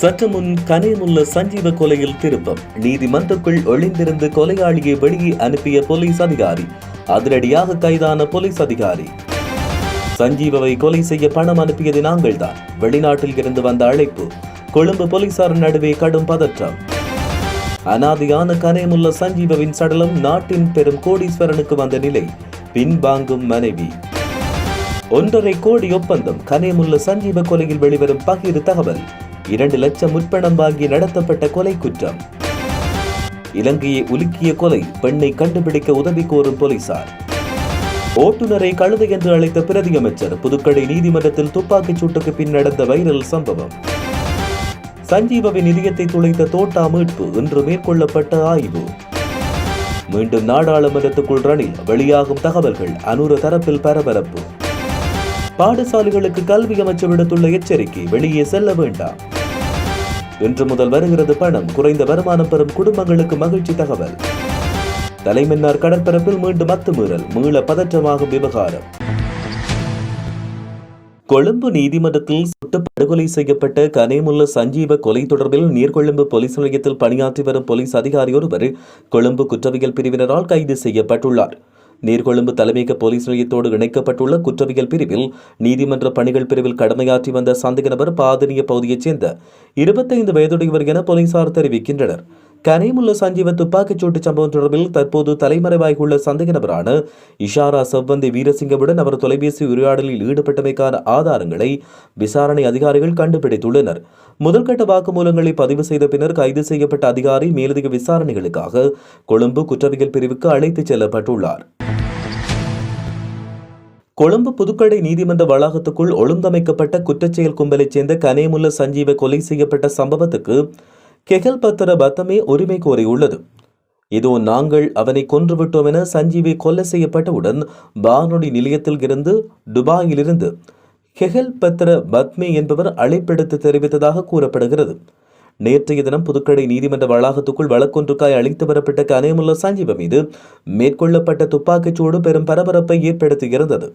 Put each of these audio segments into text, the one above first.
சற்று முன் கனேமுள்ள சஞ்சீவ கொலையில் திருப்பம் நீதிமன்றக்குள் ஒளிந்திருந்து கொலையாளியை வெளியே அனுப்பிய போலீஸ் அதிகாரி அதிரடியாக கைதான போலீஸ் அதிகாரி. சஞ்சீவவை கொலை செய்ய பணம் அனுப்பியது நாங்கள்தான். வெளிநாட்டில் இருந்து வந்த அழைப்பு கொழும்பு போலீசார் நடுவே கடும் பதற்றம். அனாதியான கனேமுள்ள சஞ்சீவவின் சடலம் நாட்டின் பெரும் கோடீஸ்வரனுக்கு வந்த நிலை பின்வாங்கும் மனைவி. ஒன்றரை கோடி ஒப்பந்தம் கனேமுள்ள சஞ்சீவ கொலையில் வெளிவரும் பகிர் தகவல். இரண்டு லட்சம் முற்பணம் வாங்கி நடத்தப்பட்ட கொலை குற்றம். இலங்கையை உலுக்கிய கொலை பெண்ணை கண்டுபிடிக்க உதவி கோரும் போலீசார். ஓட்டுநரை கழுது என்று அழைத்த பிரதியமைச்சர் புதுக்கடை நீதிமன்றத்தில் துப்பாக்கிச் சூட்டுக்கு பின் நடந்த வைரல் சம்பவம். சஞ்சீவவின் நிதியத்தை துளைத்த தோட்டா மீட்பு இன்று மேற்கொள்ளப்பட்ட ஆய்வு. மீண்டும் நாடாளுமன்றத்துக்குள் ரணில் வெளியாகும் தகவல்கள் அனூறு தரப்பில் பரபரப்பு. பாடசாலைகளுக்கு கல்வி அமைச்சர் விடுத்துள்ள எச்சரிக்கை வெளியே செல்ல வேண்டாம். இன்று முதல் வருகிறது பணம். குறைந்த வருமானம் பெறும் குடும்பங்களுக்கு மகிழ்ச்சி தகவல். தலைமன்னார் கடற்பரப்பில் மீண்டும் அத்துமீறல். மீள பதற்றமாகும் விவகாரம். கொழும்பு நீதிமன்றத்தில் சுட்டு படுகொலை செய்யப்பட்ட கனேமுல்ல சஞ்சீவ கொலை தொடர்பில் நீர்கொழும்பு போலீஸ் நிலையத்தில் பணியாற்றி வரும் போலீஸ் அதிகாரி ஒருவர் கொழும்பு குற்றவியல் பிரிவினரால் கைது செய்யப்பட்டுள்ளார். நீர்கொழும்பு தலைமையக போலீஸ் நிலையத்தோடு இணைக்கப்பட்டுள்ள குற்றவியல் பிரிவில் நீதிமன்ற பணிகள் பிரிவில் கடமையாற்றி வந்த சந்தேக நபர் பாதனிய பகுதியைச் சேர்ந்த இருபத்தைந்து வயதுடையவர் என போலீசார் தெரிவிக்கின்றனர். கனிமுள்ள சஞ்சீவ துப்பாக்கிச் சூட்டு சம்பவம் தொடர்பில் தற்போது தலைமறைவாகியுள்ள சந்தேக நபரான இஷாரா செவ்வந்தி வீரசிங்கவுடன் அவர் தொலைபேசி உரையாடலில் ஈடுபட்டமைக்கான ஆதாரங்களை விசாரணை அதிகாரிகள் கண்டுபிடித்துள்ளனர். முதல்கட்ட வாக்குமூலங்களை பதிவு செய்த பின்னர் கைது செய்யப்பட்ட அதிகாரி மேலதிக விசாரணைகளுக்காக கொழும்பு குற்றவியல் பிரிவுக்கு அழைத்துச் செல்லப்பட்டுள்ளார். கொழும்பு புதுக்கடை நீதிமன்ற வளாகத்துக்குள் ஒழுங்கமைக்கப்பட்ட குற்றச்செயல் கும்பலைச் சேர்ந்த கனேமுல்ல சஞ்சீவ கொலை செய்யப்பட்ட சம்பவத்துக்கு கெகல் பத்திர பத்தமே உரிமை கோரியுள்ளது. இதோ நாங்கள் அவனை கொன்றுவிட்டோம் என சஞ்சீவை கொலை செய்யப்பட்டவுடன் வானொலி நிலையத்தில் இருந்து துபாயிலிருந்து கெகல் பத்திர பத்மே என்பவர் அழைப்பெடுத்து தெரிவித்ததாக கூறப்படுகிறது. நேற்றைய தினம் புதுக்கடை நீதிமன்ற வளாகத்துக்குள் வழக்கொன்றுக்காய் அழைத்து வரப்பட்ட கனேமுல்ல சஞ்சீவ மீது மேற்கொள்ளப்பட்ட துப்பாக்கிச்சூடு பெரும் பரபரப்பை ஏற்படுத்தியிருந்தது.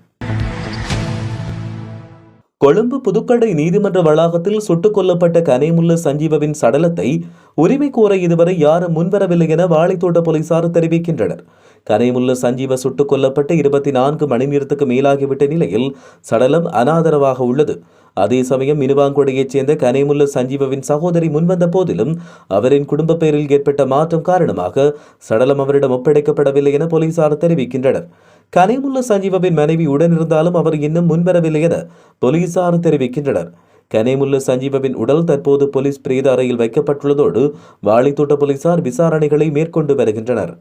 கொழும்பு புதுக்கடை நீதிமன்ற வளாகத்தில் சுட்டுக் கொல்லப்பட்ட கனேமுல்ல சஞ்சீவவின் சடலத்தை உரிமை கோர இதுவரை யாரும் முன்வரவில்லை என வாழைத்தோட்ட போலீசார் தெரிவிக்கின்றனர். கனேமுல்ல சஞ்சீவ சுட்டுக் கொல்லப்பட்ட இருபத்தி நான்கு மணி நேரத்துக்கு மேலாகிவிட்ட நிலையில் சடலம் அனாதரவாக உள்ளது. அதே சமயம் மினுவாங்குடையைச் சேர்ந்த கனேமுல்ல சஞ்சீவவின் சகோதரி முன்வந்த போதிலும் அவரின் குடும்ப பெயரில் ஏற்பட்ட மாற்றம் காரணமாக சடலம் அவரிடம் ஒப்படைக்கப்படவில்லை என போலீசார் தெரிவிக்கின்றனர். கனேமுல்ல சஞ்சீவவின் மனைவி உடனிருந்தாலும் அவர் இன்னும் முன்வரவில்லை என போலீசார் தெரிவிக்கின்றனர். கனேமுல்ல சஞ்சீவவின் உடல் தற்போது போலீஸ் பிரேத அறையில் வைக்கப்பட்டுள்ளதோடு வாழைத்தோட்ட போலீசார் விசாரணைகளை மேற்கொண்டு வருகின்றனர்.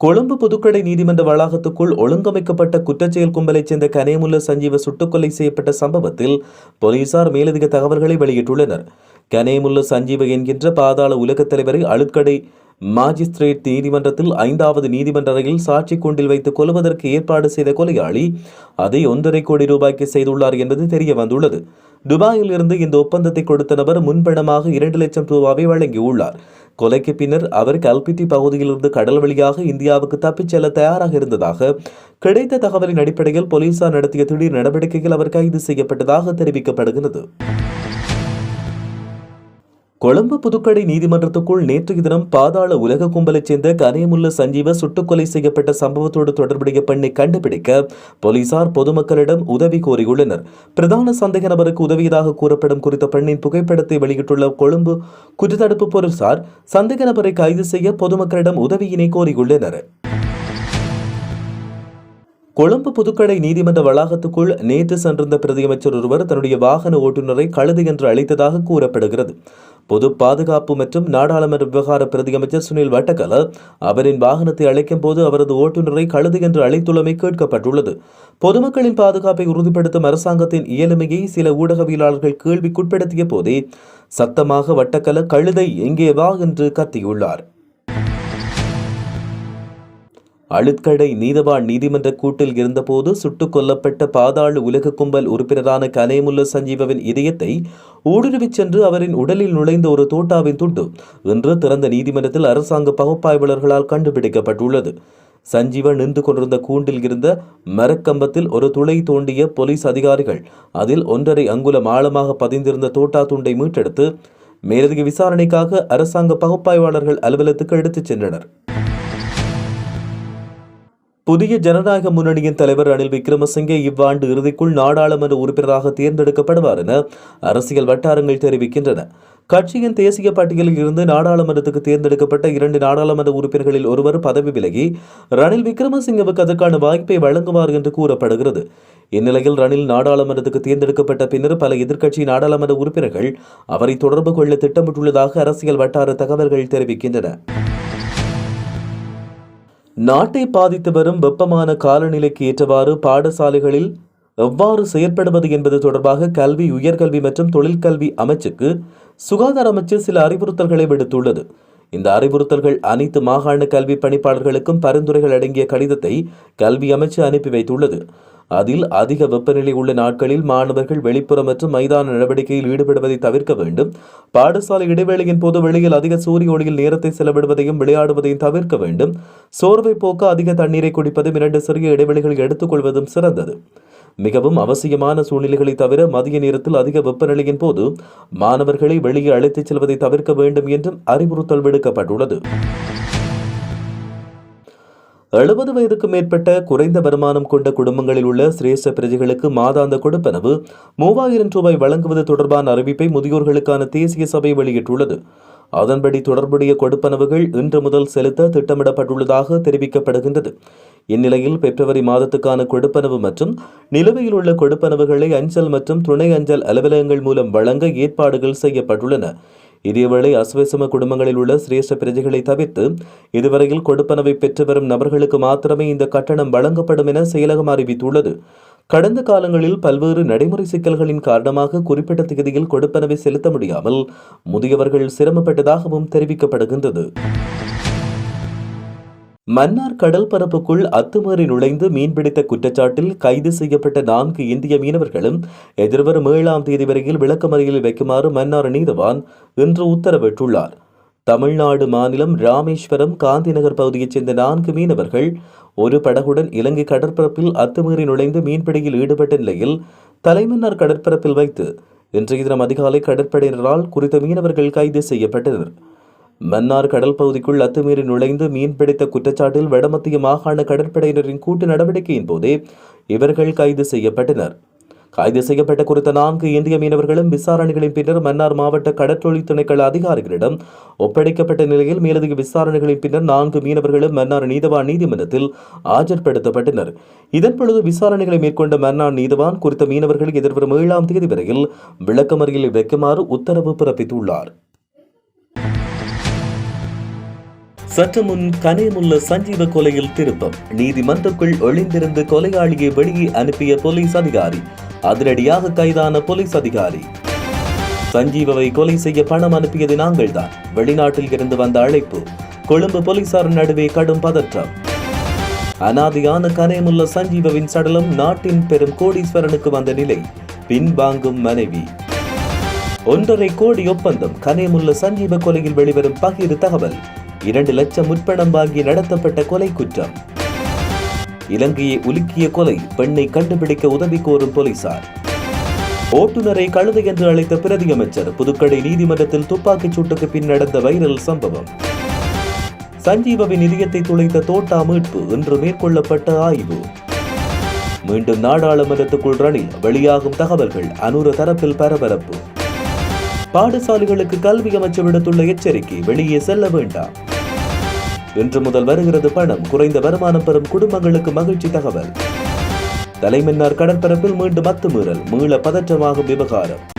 கொழும்பு புதுக்கடை நீதிமன்ற வளாகத்துக்குள் ஒழுங்கமைக்கப்பட்ட குற்றச்செயல் கும்பலைச் சேர்ந்த கனேமுல்ல சஞ்சீவ சுட்டுக்கொலை செய்யப்பட்ட சம்பவத்தில் போலீசார் மேலதிக தகவல்களை வெளியிட்டுள்ளனர். கனேமுல்ல சஞ்சீவ என்கின்ற பாதாள உலகத் தலைவரை அழுக்கடை மாஜிஸ்திரேட் நீதிமன்றத்தில் ஐந்தாவது நீதிமன்ற அறையில் சாட்சி கூண்டில் வைத்து கொல்வதற்கு ஏற்பாடு செய்த கொலையாளி அதை ஒன்றரை கோடி ரூபாய்க்கு செய்துள்ளார் என்பது தெரிய வந்துள்ளது துபாயில் இருந்து இந்த ஒப்பந்தத்தை கொடுத்த நபர் முன்பணமாக இரண்டு லட்சம் ரூபாவை வழங்கியுள்ளார். கொலைக்கு பின்னர் அவர் கல்பிட்டி பகுதியிலிருந்து கடல் வழியாக இந்தியாவுக்கு தப்பிச் செல்ல தயாராக இருந்ததாக கிடைத்த தகவலின் அடிப்படையில் போலீசார் நடத்திய திடீர் நடவடிக்கையில் அவர் கைது செய்யப்பட்டதாக தெரிவிக்கப்படுகிறது. கொழும்பு புதுக்கடை நீதிமன்றத்துக்குள் நேற்றைய தினம் பாதாள உலக கும்பலைச் சேர்ந்த கனேமுல்ல சஞ்சீவ சுட்டுக்கொலை செய்யப்பட்ட சம்பவத்தோடு தொடர்புடைய பெண்ணை கண்டுபிடிக்க போலீசார் பொதுமக்களிடம் உதவி கோரியுள்ளனர். பிரதான சந்தேக நபருக்கு உதவியதாக கூறப்படும் குறித்த பெண்ணின் புகைப்படத்தை வெளியிட்டுள்ள கொழும்பு குற்றத்தடுப்பு போலீசார் சந்தேக நபரை கைது செய்ய பொதுமக்களிடம் உதவியினை கோரியுள்ளனர். கொழும்பு புதுக்கடை நீதிமன்ற வளாகத்துக்குள் நேற்று சென்றிருந்த பிரதியமைச்சர் ஒருவர் தன்னுடைய வாகன ஓட்டுநரை கழுது என்று அழைத்ததாக கூறப்படுகிறது. பொது பாதுகாப்பு மற்றும் நாடாளுமன்ற விவகார பிரதியமைச்சர் சுனில் வட்டக்கல அவரின் வாகனத்தை அழைக்கும் போது அவரது ஓட்டுநரை கழுது என்று அழைத்துள்ளமை கேட்கப்பட்டுள்ளது. பொதுமக்களின் பாதுகாப்பை உறுதிப்படுத்தும் அரசாங்கத்தின் இயலுமையை சில ஊடகவியலாளர்கள் கேள்விக்குட்படுத்திய போதே சத்தமாக வட்டக்கல கழுதை எங்கே வா என்று கத்தியுள்ளார். அழுத்கடை நீதவான் நீதிமன்ற கூட்டில் இருந்தபோது சுட்டுக் கொல்லப்பட்ட பாதாள உலக கும்பல் உறுப்பினரான கனேமுல்ல சஞ்சீவவின் இதயத்தை ஊடுருவிச் சென்று அவரின் உடலில் நுழைந்த ஒரு தோட்டாவின் துண்டு இன்று திறந்த நீதிமன்றத்தில் அரசாங்க பகுப்பாய்வாளர்களால் கண்டுபிடிக்கப்பட்டுள்ளது. சஞ்சீவன் நின்று கொண்டிருந்த கூண்டில் இருந்த மரக்கம்பத்தில் ஒரு துளை தோண்டிய போலீஸ் அதிகாரிகள் அதில் ஒன்றரை அங்குலம் ஆழமாக பதிந்திருந்த தோட்டா துண்டை மீட்டெடுத்து மேலதிக விசாரணைக்காக அரசாங்க பகுப்பாய்வாளர்கள் அலுவலகத்துக்கு எடுத்துச் சென்றனர். புதிய ஜனநாயக முன்னணியின் தலைவர் ரணில் விக்ரமசிங்கே இவ்வாண்டு இறுதிக்குள் நாடாளுமன்ற உறுப்பினராக தேர்ந்தெடுக்கப்படுவார் என அரசியல் வட்டாரங்கள் தெரிவிக்கின்றன. கட்சியின் தேசிய பட்டியலில் இருந்து நாடாளுமன்றத்துக்கு தேர்ந்தெடுக்கப்பட்ட இரண்டு நாடாளுமன்ற உறுப்பினர்களில் ஒருவர் பதவி விலகி ரணில் விக்ரமசிங்கவுக்கு அதற்கான வாய்ப்பை வழங்குவார் என்று கூறப்படுகிறது. இந்நிலையில் ரணில் நாடாளுமன்றத்துக்கு தேர்ந்தெடுக்கப்பட்ட பின்னர் பல எதிர்க்கட்சி நாடாளுமன்ற உறுப்பினர்கள் அவரை தொடர்பு கொள்ள திட்டமிட்டுள்ளதாக அரசியல் வட்டார தகவல்கள் தெரிவிக்கின்றன. நாட்டை பாதித்து வரும் வெப்பமான காலநிலைக்கு ஏற்றவாறு பாடசாலைகளில் எவ்வாறு செயற்படுவது என்பது தொடர்பாக கல்வி உயர்கல்வி மற்றும் தொழிற்கல்வி அமைச்சுக்கு சுகாதார அமைச்சு சில அறிவுறுத்தல்களை விடுத்துள்ளது. இந்த அறிவுறுத்தல்கள் அனைத்து மாகாண கல்வி பணிப்பாளர்களுக்கும் பரிந்துரைகள் அடங்கிய கடிதத்தை கல்வி அமைச்சு அனுப்பி வைத்துள்ளது. அதில் அதிக வெப்பநிலை உள்ள நாட்களில் மாணவர்கள் வெளிப்புற மற்றும் மைதான நடவடிக்கையில் ஈடுபடுவதை தவிர்க்க வேண்டும். பாடசாலை இடைவேளையின் போது வெளியில் அதிக சூரிய ஒளியில் நேரத்தை செலவிடுவதையும் விளையாடுவதையும் தவிர்க்க வேண்டும். சோர்வை போக்க அதிக தண்ணீரை குடிப்பதும் இரண்டு சிறிய இடைவெளிகளை எடுத்துக்கொள்வதும் சிறந்தது. மிகவும் அவசியமான சூழ்நிலைகளை தவிர மதிய நேரத்தில் அதிக வெப்பநிலையின் போது மாணவர்களை வெளியே அழைத்துச் செல்வதை தவிர்க்க வேண்டும் என்றும் அறிவுறுத்தல் விடுக்கப்பட்டுள்ளது. எழுபது வயதுக்கு மேற்பட்ட குறைந்த வருமானம் கொண்ட குடும்பங்களில் உள்ள சிரேஷ்ட பிரஜைகளுக்கு மாதாந்த கொடுப்பனவு மூவாயிரம் ரூபாய் வழங்குவது தொடர்பான அறிவிப்பை முதியோர்களுக்கான தேசிய சபை வெளியிட்டுள்ளது. அதன்படி தொடர்புடைய கொடுப்பனவுகள் இன்று முதல் செலுத்த திட்டமிடப்பட்டுள்ளதாக தெரிவிக்கப்படுகின்றது. இந்நிலையில் பிப்ரவரி மாதத்துக்கான கொடுப்பனவு மற்றும் நிலுவையில் உள்ள கொடுப்பனவுகளை அஞ்சல் மற்றும் துணை அஞ்சல் அலுவலகங்கள் மூலம் வழங்க ஏற்பாடுகள் செய்யப்பட்டுள்ளன. இதேவேளை அஸ்வசம குடும்பங்களில் உள்ள சிரேஷ்ட பிரஜைகளை தவிர்த்து இதுவரையில் கொடுப்பனவை பெற்று வரும் நபர்களுக்கு மாத்திரமே இந்த கட்டணம் வழங்கப்படும் என செயலகம் அறிவித்துள்ளது. கடந்த காலங்களில் பல்வேறு நடைமுறை சிக்கல்களின் காரணமாக குறிப்பிட்ட திகதியில் கொடுப்பனவை செலுத்த முடியாமல் முதியவர்கள் சிரமப்பட்டதாகவும் தெரிவிக்கப்படுகின்றது. மன்னார் கடல் பரப்புக்குள் அத்துமீறி நுழைந்து மீன்பிடித்த குற்றச்சாட்டில் கைது செய்யப்பட்ட நான்கு இந்திய மீனவர்களும் எதிர்வரும் ஏழாம் தேதி வரையில் விளக்கமறியலில் வைக்குமாறு மன்னார் நீதவான் இன்று உத்தரவிட்டுள்ளார். தமிழ்நாடு மாநிலம் ராமேஸ்வரம் காந்திநகர் பகுதியைச் சேர்ந்த நான்கு மீனவர்கள் ஒரு படகுடன் இலங்கை கடற்பரப்பில் அத்துமீறி நுழைந்து மீன்பிடியில் ஈடுபட்ட நிலையில் தலைமன்னார் கடற்பரப்பில் வைத்து இன்றைய தினம் அதிகாலை கடற்படையினரால் குறித்த மீனவர்கள் கைது செய்யப்பட்டனர். மன்னார் கடல் பகுதிக்குள் அத்துமீறி நுழைந்து மீன்பிடித்த குற்றச்சாட்டில் வடமத்திய மாகாண கடற்படையினரின் கூட்டு நடவடிக்கையின் போதே இவர்கள் கைது செய்யப்பட்டனர். கைது செய்யப்பட்ட குறித்த நான்கு இந்திய மீனவர்களும் விசாரணைகளின் பின்னர் மன்னார் மாவட்ட கடற்றொழில் திணைக்கள அதிகாரிகளிடம் ஒப்படைக்கப்பட்ட நிலையில் மேலதிக விசாரணைகளின் பின்னர் நான்கு மீனவர்களும் மன்னார் நீதவான் நீதிமன்றத்தில் ஆஜர்படுத்தப்பட்டனர். இதன் பொழுது விசாரணைகளை மேற்கொண்ட மன்னார் நீதவான் குறித்த மீனவர்கள் எதிர்வரும் ஏழாம் தேதி வரையில் விளக்கமறியலில் வைக்குமாறு உத்தரவு பிறப்பித்துள்ளார். சற்று முன் கனேமுள்ள சஞ்சீவ கொலையில் திருப்பம் நீதிமன்றக்குள் ஒளிந்திருந்து கொலையாளியை வெளியே அனுப்பிய போலீஸ் அதிகாரி அதிரடியாக கைதான போலீஸ் அதிகாரி. சஞ்சீவவை கொலை செய்ய பணம் அனுப்பியது நாங்கள்தான். வெளிநாட்டில் இருந்து வந்த அழைப்பு கொழும்பு போலீசார் நடுவே கடும் பதற்றம். அனாதியான கனேமுள்ள சஞ்சீவவின் சடலம் நாட்டின் பெரும் கோடீஸ்வரனுக்கு வந்த நிலை பின்வாங்கும் மனைவி. ஒன்றரை கோடி ஒப்பந்தம் கனேமுள்ள சஞ்சீவ கொலையில் வெளிவரும் பகிர் தகவல். இரண்டு லட்சம் முற்பணம் வாங்கி நடத்தப்பட்ட கொலை குற்றம். இலங்கையை உலுக்கிய கொலை பெண்ணை கண்டுபிடிக்க உதவி கோரும் போலீசார். ஓட்டுநரை கழுதை என்று அழைத்த பிரதி அமைச்சர் புதுக்கடை நீதிமன்றத்தில் துப்பாக்கிச் சூட்டுக்கு பின் நடந்த வைரல் சம்பவம். சஞ்சீவவின் நிதியத்தை துளைத்த தோட்டா மீட்பு இன்று மேற்கொள்ளப்பட்ட ஆய்வு. மீண்டும் நாடாளுமன்றத்துக்குள் ரணில் வெளியாகும் தகவல்கள் அனுர தரப்பில் பரபரப்பு. பாடசாலைகளுக்கு கல்வி அமைச்சர் விடுத்துள்ள எச்சரிக்கை வெளியே செல்ல வேண்டாம். இன்று முதல் வருகிறது பணம். குறைந்த வருமானம் பெறும் குடும்பங்களுக்கு மகிழ்ச்சி தகவல். தலைமன்னார் கடற்பரப்பில் மீண்டும் அத்துமீறல். மீள பதற்றமாகும் விவகாரம்.